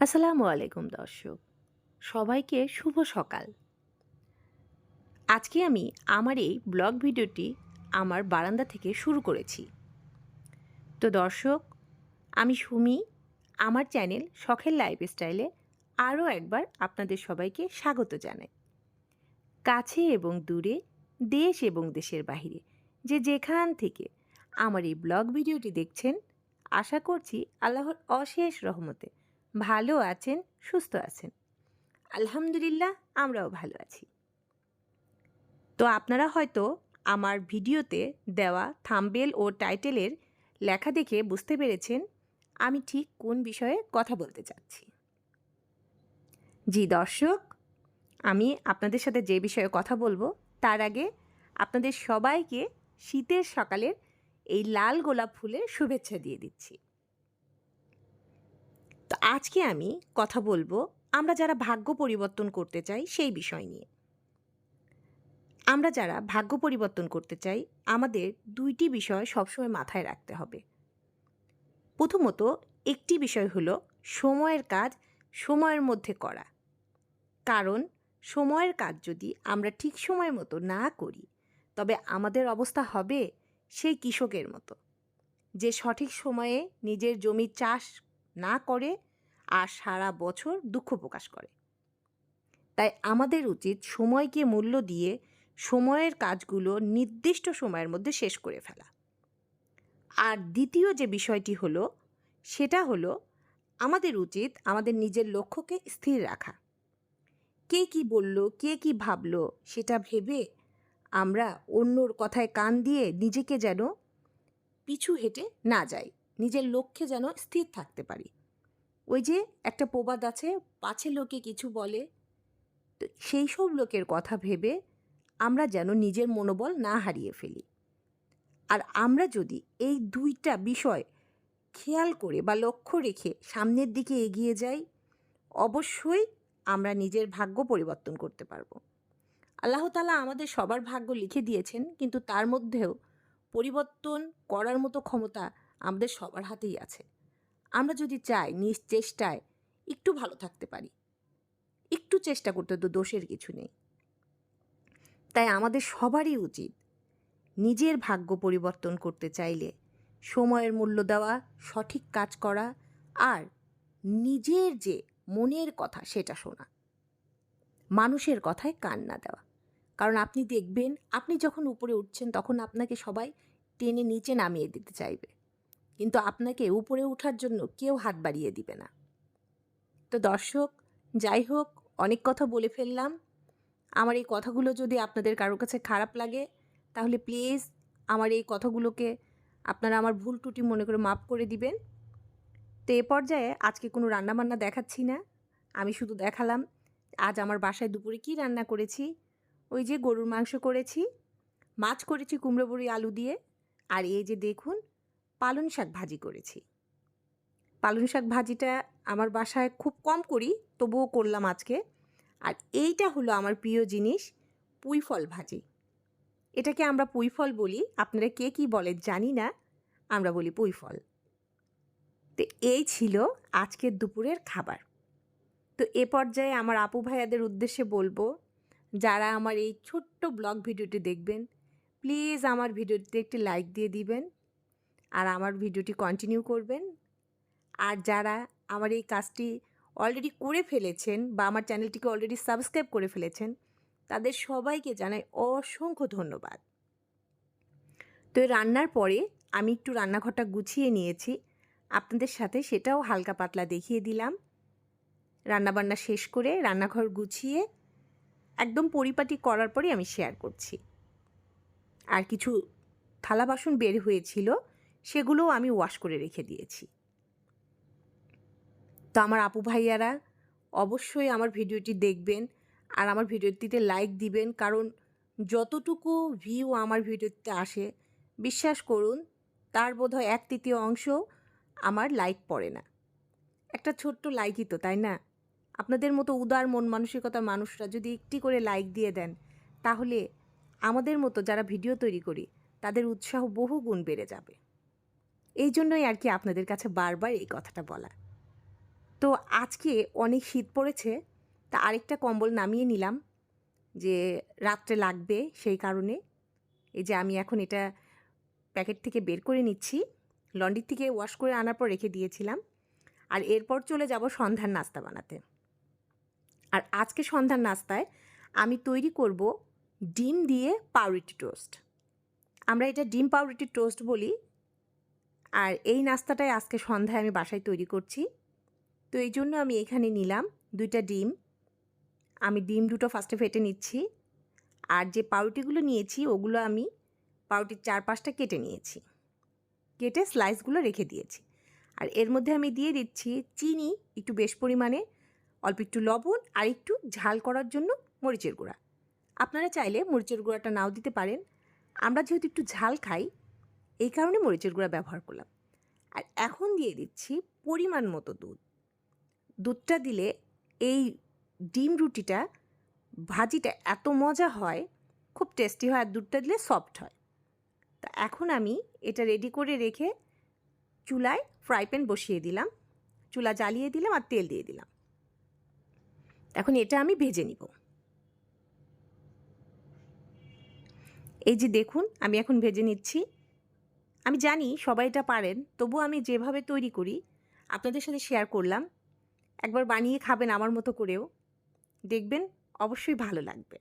আসসালামু আলাইকুম, দর্শক। সবাইকে শুভ সকাল। আজকে আমি আমার এই ব্লগ ভিডিওটি আমার বারান্দা থেকে শুরু করেছি। তো দর্শক, আমি সুমি, আমার চ্যানেল শখের লাইফস্টাইলে আরও একবার আপনাদের সবাইকে স্বাগত জানাই। কাছে এবং দূরে, দেশ এবং দেশের বাহিরে, যে যেখান থেকে আমার এই ব্লগ ভিডিওটি দেখছেন, আশা করছি আল্লাহর অশেষ রহমতে ভালো আছেন, সুস্থ আছেন। আলহামদুলিল্লাহ, আমরাও ভালো আছি। তো আপনারা হয়তো আমার ভিডিওতে দেওয়া থাম্বেল ও টাইটেলের লেখা দেখে বুঝতে পেরেছেন আমি ঠিক কোন বিষয়ে কথা বলতে চাচ্ছি। জি দর্শক, আমি আপনাদের সাথে যে বিষয়ে কথা বলব, তার আগে আপনাদের সবাইকে শীতের সকালের এই লাল গোলাপ ফুলের শুভেচ্ছা দিয়ে দিচ্ছি। তো আজকে আমি কথা বলব আমরা যারা ভাগ্য পরিবর্তন করতে চাই সেই বিষয় নিয়ে। আমরা যারা ভাগ্য পরিবর্তন করতে চাই, আমাদের দুইটি বিষয় সবসময় মাথায় রাখতে হবে। প্রথমত একটি বিষয় হলো সময়ের কাজ সময়ের মধ্যে করা। কারণ সময়ের কাজ যদি আমরা ঠিক সময় মতো না করি, তবে আমাদের অবস্থা হবে সেই কৃষকের মতো। যে সঠিক সময়ে নিজের জমি চাষ না করে আর সারা বছর দুঃখ প্রকাশ করে। তাই আমাদের উচিত সময়কে মূল্য দিয়ে সময়ের কাজগুলো নির্দিষ্ট সময়ের মধ্যে শেষ করে ফেলা। আর দ্বিতীয় যে বিষয়টি হলো, সেটা হলো আমাদের উচিত আমাদের নিজের লক্ষ্যকে স্থির রাখা। কে কি বলল, কে কি ভাবল, সেটা ভেবে আমরা অন্যর কথায় কান দিয়ে নিজেকে যেন পিছু হেঁটে না যাই। নিজের লক্ষ্যে যেন স্থির থাকতে পারি। ওই যে একটা প্রবাদ আছে, পাছে লোকে কিছু বলে। তো সেই সব লোকের কথা ভেবে আমরা যেন নিজের মনোবল না হারিয়ে ফেলি। আর আমরা যদি এই দুইটা বিষয় খেয়াল করে বা লক্ষ্য রেখে সামনের দিকে এগিয়ে যাই, অবশ্যই আমরা নিজের ভাগ্য পরিবর্তন করতে পারব। আল্লাহ তালা আমাদের সবার ভাগ্য লিখে দিয়েছেন, কিন্তু তার মধ্যেও পরিবর্তন করার মতো ক্ষমতা আমাদের সবার হাতেই আছে। আমরা যদি চাই, নিজ চেষ্টায় একটু ভালো থাকতে পারি। একটু চেষ্টা করতে তো দোষের কিছু নেই। তাই আমাদের সবারই উচিত নিজের ভাগ্য পরিবর্তন করতে চাইলে সময়ের মূল্য দেওয়া, সঠিক কাজ করা আর নিজের যে মনের কথা সেটা শোনা। মানুষের কথায় কান না দেওয়া। কারণ আপনি দেখবেন, আপনি যখন উপরে উঠছেন তখন আপনাকে সবাই টেনে নিচে নামিয়ে দিতে চাইবে। কিন্তু আপনাকে উপরে ওঠার জন্য কেউ হাত বাড়িয়ে দিবে না। তো দর্শক, যাই হোক, অনেক কথা বলে ফেললাম। আমার এই কথাগুলো যদি আপনাদের কারোর কাছে খারাপ লাগে, তাহলে প্লিজ আমার এই কথাগুলোকে আপনারা আমার ভুল টুটি মনে করে মাফ করে দিবেন। তো এ পর্যায়ে আজকে কোনো রান্নাবান্না দেখাচ্ছি না। আমি শুধু দেখালাম আজ আমার বাসায় দুপুরে কি রান্না করেছি। ওই যে গরুর মাংস করেছি, মাছ করেছি কুমড়ো বড়ি আলু দিয়ে। আর এই যে দেখুন পালং শাক ভাজি করেছি। পালং শাক ভাজিটা আমার বাসায় খুব কম করি, তবুও করলাম আজকে। আর এইটা হলো আমার প্রিয় জিনিস পুঁই ফল ভাজি। এটাকে আমরা পুঁই ফল বলি, আপনারা কে কী বলে জানি না, আমরা বলি পুঁই ফল তো এই ছিল আজকের দুপুরের খাবার। তো এ পর্যায়ে আমার আপু ভাইয়াদের উদ্দেশ্যে বলব, যারা আমার এই ছোট্ট ব্লগ ভিডিওটি দেখবেন, প্লিজ আমার ভিডিওটিতে একটি লাইক দিয়ে দিবেন। আর আমার ভিডিওটি কন্টিনিউ করবেন। আর যারা আমার এই কাজটি অলরেডি করে ফেলেছেন বা আমার চ্যানেলটিকে অলরেডি সাবস্ক্রাইব করে ফেলেছেন, তাদের সবাইকে জানাই অসংখ্য ধন্যবাদ। তো রান্নার পরে আমি একটু রান্নাঘরটা গুছিয়ে নিয়েছি। আপনাদের সাথে সেটাও হালকা পাতলা দেখিয়ে দিলাম। রান্নাবান্না শেষ করে রান্নাঘর গুছিয়ে একদম পরিপাটি করার পরে আমি শেয়ার করছি। আর কিছু থালা বাসন বের হয়েছিল। সেগুলোও আমি ওয়াশ করে রেখে দিয়েছি। তো আমার আপু ভাইয়ারা অবশ্যই আমার ভিডিওটি দেখবেন আর আমার ভিডিওটিতে লাইক দিবেন, কারণ যতটুকু ভিউ আমার ভিডিওতে আসে, বিশ্বাস করুন, তার বোধহয় এক তৃতীয় অংশ আমার লাইক পড়ে না। একটা ছোট্ট লাইকই তো, তাই না? আপনাদের মতো উদার মন মানসিকতার মানুষরা যদি একটি করে লাইক দিয়ে দেন, তাহলে আমাদের মতো যারা ভিডিও তৈরি করি, তাদের উৎসাহ বহু গুণ বেড়ে যাবে। এই জন্যই আর কি আপনাদের কাছে বারবার এই কথাটা বলা। তো আজকে অনেক শীত পড়েছে, তা আরেকটা কম্বল নামিয়ে নিলাম যে রাত্রে লাগবে সেই কারণে। এই যে আমি এখন এটা প্যাকেট থেকে বের করে নিচ্ছি লন্ড্রির থেকে ওয়াশ করে আনার পর রেখে দিয়েছিলাম। আর এরপর চলে যাব সন্ধ্যার নাস্তা বানাতে। আর আজকে সন্ধ্যার নাস্তায় আমি তৈরি করব ডিম দিয়ে পাউরুটি টোস্ট। আমরা এটা ডিম পাউরুটি টোস্ট বলি আর এই নাস্তাটাই আজকে সন্ধ্যায় আমি বাসায় তৈরি করছি। তো এই জন্য আমি এখানে নিলাম দুইটা ডিম। আমি ডিম দুটো ফার্স্টে ফেটে নিচ্ছি। আর যে পাউরুটিগুলো নিয়েছি, ওগুলো আমি পাউরুটির চার পাঁচটা কেটে নিয়েছি। কেটে স্লাইসগুলো রেখে দিয়েছি। আর এর মধ্যে আমি দিয়ে দিচ্ছি চিনি, একটু বেশ পরিমাণে, অল্প একটু লবণ আর একটু ঝাল করার জন্য মরিচের গুঁড়া। আপনারা চাইলে মরিচের গুঁড়াটা নাও দিতে পারেন। আমরা যেহেতু একটু ঝাল খাই এই কারণে মরিচের গুঁড়া ব্যবহার করলাম। আর এখন দিয়ে দিচ্ছি পরিমাণ মতো দুধ। দুধটা দিলে এই ডিম রুটিটা, ভাজিটা এত মজা হয়, খুব টেস্টি হয় আর দুধটা দিলে সফট হয়। তা এখন আমি এটা রেডি করে রেখে চুলায় ফ্রাই প্যান বসিয়ে দিলাম। চুলা জ্বালিয়ে দিলাম আর তেল দিয়ে দিলাম। এখন এটা আমি ভেজে নিব। এই যে দেখুন, আমি এখন ভেজে নিচ্ছি। আমি জানি সবাই এটা পারেন, তবু আমি যেভাবে তৈরি করি, আপনাদের সাথে শেয়ার করলাম। একবার বানিয়ে খাবেন আমার মতো করেও। দেখবেন অবশ্যই ভালো লাগবে।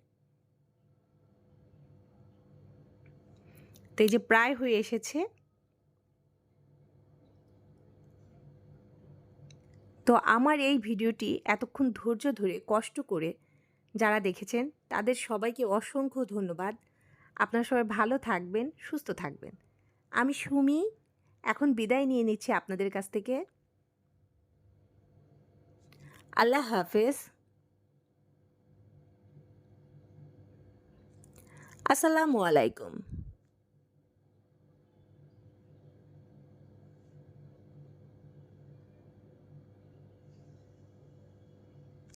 তো এই যে প্রায় হয়ে এসেছে। তো আমার এই ভিডিওটি এতক্ষণ ধৈর্য ধরে, কষ্ট করে যারা দেখেছেন, তাদের সবাইকে অসংখ্য ধন্যবাদ। আপনারা সবাই ভালো থাকবেন, সুস্থ থাকবেন। আমি সুমি এখন বিদায় নিয়ে নিচ্ছি আপনাদের কাছ থেকে। আল্লাহ হাফেজ। আসসালামু আলাইকুম।